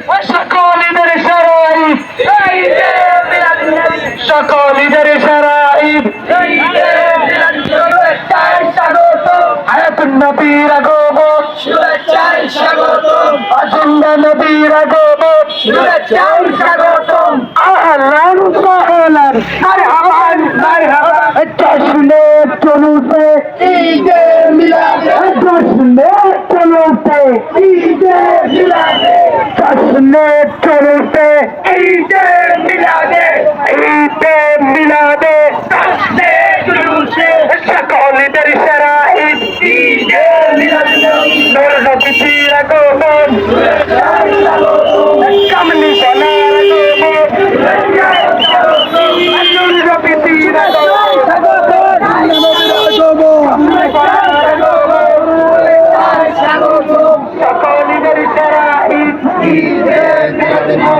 সকল ঈদের সারা ঈদ সকল ঈদের সারা ঈদ হায়াতুন নবীর আগমন শুভেচ্ছায় স্বাগতম বাসিন্দা নবীর আগমন শুভেচ্ছায় স্বাগতম আহলান সাহলান মারহাবান মারহাবান জশ্নে চলুতে ঈদে জশ্নে চলুতে জশ্নে চলুতে ঈদে মিলাদে। ঈদে মিলাদে। ঈদে জুলুসে সকল ঈদের সেরা ঈদ। ঈদে নূর নবীর আগমন। কামলি বলার আগমন। নূর নবীর আগমন।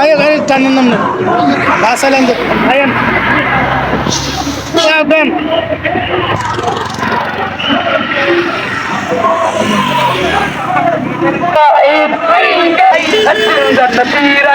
Ayo, ayo, tanam nam. Basalan do. Ayan. Saben. Eid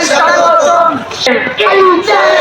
শুভেচ্ছায় স্বাগতম ঈদে মিলাদে জশ্নে